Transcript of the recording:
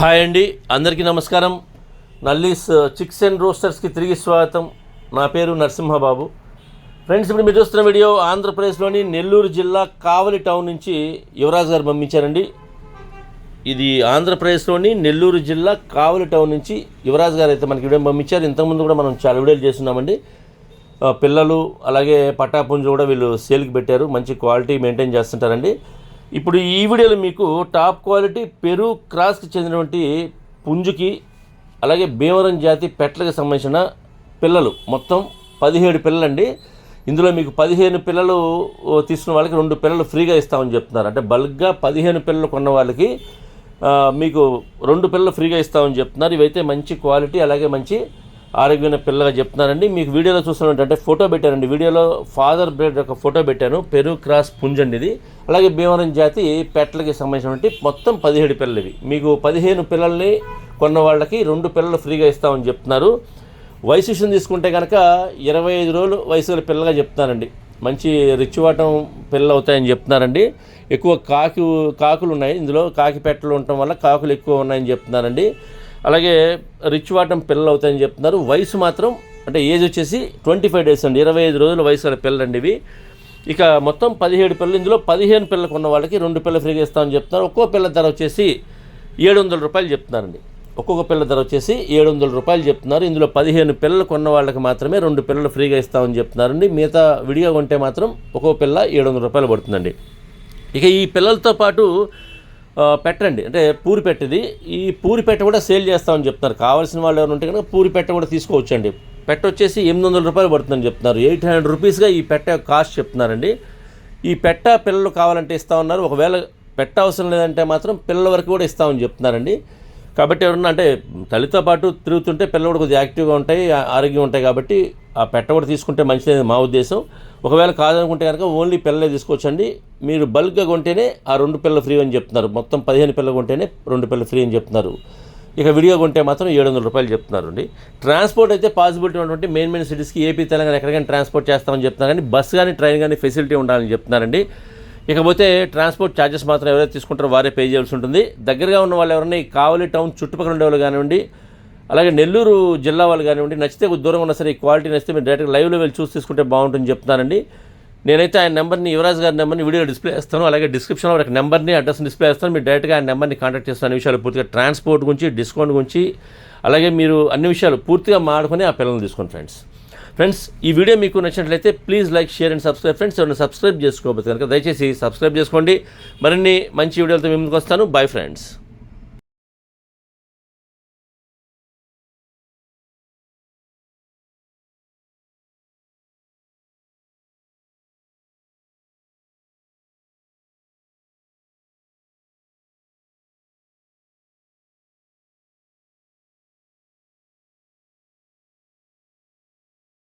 Hi అండి అందరికీ నమస్కారం. నల్లీస్ uh, చిక్స్ అండ్ రోస్టర్స్కి తిరిగి స్వాగతం. నా పేరు నరసింహబాబు. ఫ్రెండ్స్ ఇప్పుడు మీరు చూస్తున్న వీడియో ఆంధ్రప్రదేశ్లోని నెల్లూరు జిల్లా కావలి టౌన్ నుంచి యువరాజ్ గారు పంపించారండి. ఇది ఆంధ్రప్రదేశ్లోని నెల్లూరు జిల్లా కావలి టౌన్ నుంచి యువరాజ్ గారు అయితే మనకి వీడియో పంపించారు. ఇంతకుముందు కూడా మనం చాలా వీడియోలు చేస్తున్నామండి. పిల్లలు అలాగే పట్టాపుంజు కూడా వీళ్ళు సేల్కి పెట్టారు. మంచి క్వాలిటీ మెయింటైన్ చేస్తుంటారండి. ఇప్పుడు ఈ వీడియోలో మీకు టాప్ క్వాలిటీ పెరు క్రాస్కి చెందినటువంటి పుంజుకి అలాగే భీమవరం జాతి పెట్టలకు సంబంధించిన పిల్లలు. మొత్తం పదిహేడు పిల్లలండి. ఇందులో మీకు పదిహేను పిల్లలు తీసుకున్న వాళ్ళకి రెండు పిల్లలు ఫ్రీగా ఇస్తామని చెప్తున్నారు. అంటే బల్క్గా పదిహేను పిల్లలు కొన్న వాళ్ళకి మీకు రెండు పిల్లలు ఫ్రీగా ఇస్తామని చెప్తున్నారు. ఇవైతే మంచి క్వాలిటీ అలాగే మంచి ఆరోగ్యమైన పిల్లగా చెప్తున్నారండి. మీకు వీడియోలో చూస్తున్నట్టు ఫోటో పెట్టానండి వీడియోలో ఫాదర్ బ్రెడ్ యొక్క ఫోటో పెట్టాను. పెరు క్రాస్ పుంజండి ఇది. అలాగే భీమవరం జాతి పెట్టలకి సంబంధించినటువంటి మొత్తం పదిహేడు పిల్లలు ఇవి. మీకు పదిహేను పిల్లల్ని కొన్న వాళ్ళకి రెండు పిల్లలు ఫ్రీగా ఇస్తామని చెప్తున్నారు. వయసు విషయం తీసుకుంటే కనుక ఇరవై ఐదు రోజులు వయసు గల పిల్లగా చెప్తున్నారండి. మంచి రిచ్ వాటం పిల్లలు అవుతాయని చెప్తున్నారండి. ఎక్కువ కాకి కాకులు ఉన్నాయి. ఇందులో కాకి పెట్టలు ఉండటం వల్ల కాకులు ఎక్కువ ఉన్నాయని చెప్తున్నారండి. అలాగే రిచ్ వాటం పిల్లలు అవుతాయని చెప్తున్నారు. వయసు మాత్రం అంటే ఏజ్ వచ్చేసి ట్వంటీ ఫైవ్ డేస్ అండి. ఇరవై ఐదు రోజుల వయసు గల పిల్లలండి ఇవి. ఇక మొత్తం పదిహేడు పిల్లలు. ఇందులో పదిహేను పిల్లలకు ఉన్న వాళ్ళకి రెండు పిల్లలు ఫ్రీగా ఇస్తామని చెప్తున్నారు. ఒక్కో పిల్ల ధర వచ్చేసి ఏడు వందల రూపాయలు చెప్తున్నారండి. ఒక్కొక్క పిల్ల ధర వచ్చేసి ఏడు వందల రూపాయలు చెప్తున్నారు. ఇందులో పదిహేను పిల్లలు కొన్న వాళ్ళకి మాత్రమే రెండు పిల్లలు ఫ్రీగా ఇస్తామని చెప్తున్నారండి. మిగతా విడిగా కొంటే మాత్రం ఒక్కో పిల్ల ఏడు వందల రూపాయలు పడుతుందండి. ఇక ఈ పిల్లలతో పాటు పెట్టండి అంటే పూరి పెట్టది. ఈ పూరి పెట్ట కూడా సేల్ చేస్తామని చెప్తున్నారు. కావాల్సిన వాళ్ళు ఎవరు ఉంటే కనుక పూరి పెట్ట కూడా తీసుకోవచ్చండి. పెట్ట వచ్చేసి ఎనిమిది వందల రూపాయలు పడుతుందని చెప్తున్నారు. ఎయిట్ హండ్రెడ్ రూపీస్గా ఈ పెట్ట కాస్ట్ చెప్తున్నారండి. ఈ పెట్ట పిల్లలు కావాలంటే ఇస్తా ఉన్నారు. ఒకవేళ పెట్ట అవసరం లేదంటే మాత్రం పిల్లల వరకు కూడా ఇస్తామని చెప్తున్నారండి. కాబట్టి ఎవరన్నా అంటే తల్లితో పాటు తిరుగుతుంటే పిల్లలు కూడా కొద్దిగా యాక్టివ్గా ఉంటాయి ఆరోగ్యం ఉంటాయి కాబట్టి ఆ పెట్ట కూడా తీసుకుంటే మంచిది మా ఉద్దేశం. ఒకవేళ కాదనుకుంటే కనుక ఓన్లీ పిల్లలే తీసుకోవచ్చండి. మీరు బల్క్గా కొంటేనే ఆ రెండు పిల్లలు ఫ్రీ అని చెప్తున్నారు. మొత్తం పదిహేను పిల్లలు కొంటేనే రెండు పిల్లలు ఫ్రీ అని చెప్తున్నారు. ఇక విడిగా కొంటే మాత్రం ఏడు వందల రూపాయలు చెప్తున్నారు అండి ట్రాన్స్పోర్ట్ అయితే పాసిబిలిటీ ఉన్నటువంటి మెయిన్ మెయిన్ సిటీస్కి ఏపీ తెలంగాణ ఎక్కడికైనా ట్రాన్స్పోర్ట్ చేస్తామని చెప్తున్నారు. కానీ బస్సు కానీ ట్రైన్ కానీ ఫెసిలిటీ ఉండాలని చెప్తున్నారండి. ఇకపోతే ట్రాన్స్పోర్ట్ ఛార్జెస్ మాత్రం ఎవరైతే తీసుకుంటారో వారే పే చేయాల్సి ఉంటుంది. దగ్గరగా ఉన్న వాళ్ళు ఎవరైనా ఈ కావలి టౌన్ చుట్టుపక్కల ఉండే వాళ్ళు కానివ్వండి అలాగే నెల్లూరు జిల్లా వాళ్ళు కానివ్వండి నచ్చితే దూరంగా ఉన్నా సరే ఈ క్వాలిటీ నచ్చితే మీరు డైరెక్ట్గా లైవ్లో వెళ్ళి చూసి తీసుకుంటే బాగుంటుందని చెప్తున్నానండి నేనైతే ఆయన నెంబర్ని యువరాజ్ గారి నెంబర్ని వీడియోలో డిస్ప్లే చేస్తాను అలాగే డిస్క్రిప్షన్లో వాళ్ళకి నెంబర్ని అడ్రస్ డిస్ప్లే చేస్తాను. మీరు డైరెక్ట్గా ఆయన నెంబర్ని కాంటాక్ట్ చేస్తాను అన్ని విషయాలు పూర్తిగా ట్రాన్స్పోర్ట్ గురించి డిస్కౌంట్ గురించి అలాగే మీరు అన్ని విషయాలు పూర్తిగా మాడుకొని ఆ పిల్లల్ని తీసుకోండి ఫ్రెండ్స్. ఫ్రెండ్స్ ఈ వీడియో మీకు నచ్చినట్లయితే please like share and subscribe. Friends ఎవరైనా సబ్స్క్రైబ్ చేసుకోవచ్చు కనుక దయచేసి సబ్స్క్రైబ్ చేసుకోండి. మరిన్ని మంచి వీడియోలతో మేము ముందుకు వస్తాను. Bye friends.